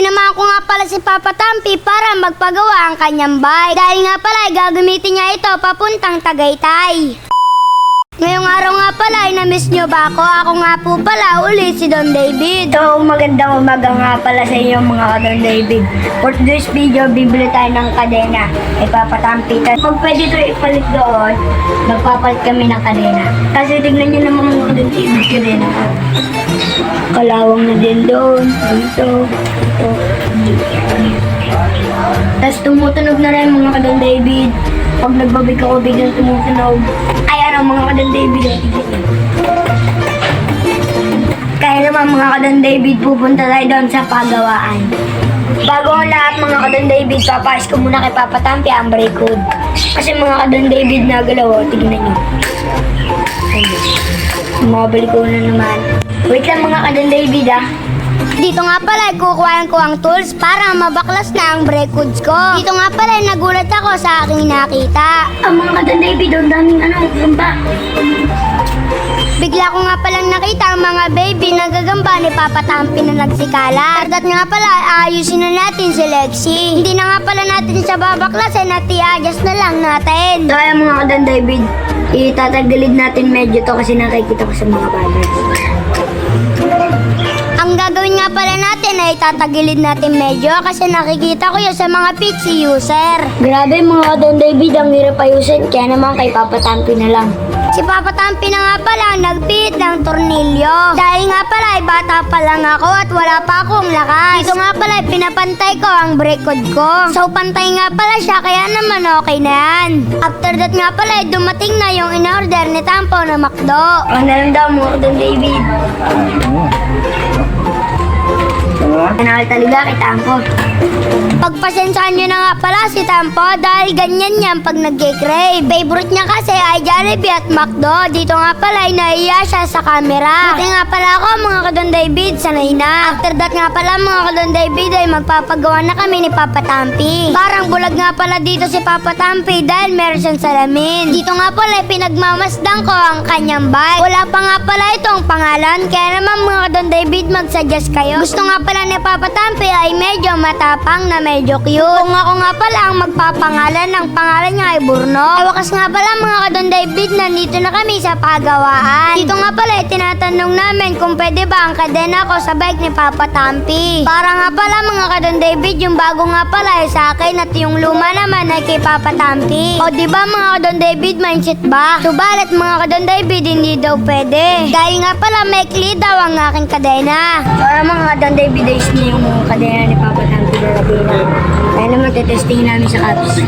Sinamahan ko nga pala si Papa Tampi para magpagawa ang kanyang bike. Dahil nga pala ay gagamitin niya ito papuntang Tagaytay. Ngayong araw nga pala ay na-miss nyo ba ako? Ako nga po pala ulit si Don David. So, magandang umaga nga pala sa inyo mga kadon David. For this video, bibili tayo ng kadena. Ipapatampitan. Kung pwede ito ipalit doon, magpapalit kami ng kadena. Kasi tignan nyo naman mga kadon David kadena. Kalawang na din doon. Dito. Ito. Tapos tumutunog na rin mga kadon David. Pag nagbabig ako, biglang tumutunog. Ayan ang mga kadon David. tignan. Kaya naman mga kadon David, pupunta tayo doon sa pagawaan. Bago ang lahat mga kadon David, papayos ko muna kay Papa Tampi ang brake code. Kasi mga kadon David na galaw, oh, tignan nyo. Mabalik ko na naman. Wait lang mga kadon David ah. Dito nga pala kukuhaan ko ang tools para mabaklas na ang brake hoods ko. Dito nga pala nagulat ako sa aking nakita. Ang mga David, ang daming ano, gamba. Bigla ko nga palang nakita ang mga baby na gagamba ni Papa Tampi na nagsikala. At nga pala, ayusin na natin si Lexi. Hindi na nga pala natin siya babaklasin at i-adjust na lang natin. So ayan mga kadon David, itatagilid natin medyo to kasi nakikita ko sa mga banners. Pala natin ay tatagilid natin medyo kasi nakikita ko yun sa mga Pixie user. Grabe mga kadon David, ang hirap ayusin. Kaya naman kay Papa Tampi na lang. Si Papa Tampi na nga pala ang nagpihit ng tornilyo. Dahil nga pala ay bata pa lang ako at wala pa akong lakas. Dito nga pala ay pinapantay ko ang brake ko. So pantay nga pala siya kaya naman okay na yan. After that nga pala ay dumating na yung in-order ni Tampo na McDo. Ano lang daw mga kadon David? Kanal talaga kay Tampo. Pagpasensyahan nyo na nga pala si Tampo dahil ganyan yan pag nag-crave. Favorite niya kasi ay Jollibee at McDo. Dito nga pala ay naiya siya sa camera. Buti nga pala ako mga kadon David, sanay na. After that nga pala mga kadon David ay magpapagawa na kami ni Papa Tampi. Parang bulag nga pala dito si Papa Tampi dahil meron siyang salamin. Dito nga pala ay pinagmamasdan ko ang kanyang bike. Wala pa nga pala itong pangalan kaya naman mga kadon David mag-suggest kayo. Gusto nga pala ni Papa Tampi ay medyo matapang na medyo cute. Kung ako nga pala ang magpapangalan ng pangalan niya ay Burno. Ay wakas nga pala mga kadon David nandito na kami sa pagawaan. Dito nga pala ay tinatanong namin kung pwede ba ang kadena ko sa bike ni Papa Tampi. Para nga pala mga kadon David yung bago nga pala ay sa akin at yung luma naman ay kay Papa Tampi. O di ba mga kadon David mindset ba? Subalit mga kadon David hindi daw pwede. Dahil nga pala may daw ang aking kadena. Para mga kadon David days na yung kadena ni Papa Tampi na Laguna. Kaya naman tetestingin namin sa apps.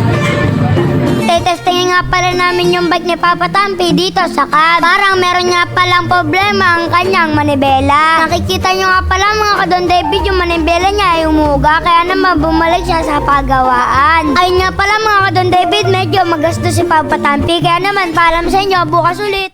Tetestingin nga pala namin yung bike ni Papa Tampi dito sa cab. Parang meron nga palang problema ang kanyang manibela. Nakikita nyo nga pala mga kadon David yung manibela niya ay umuga kaya naman bumalik siya sa pagawaan. Ayun nga pala mga kadon David medyo magasto si Papa Tampi kaya naman paalam sa inyo bukas ulit.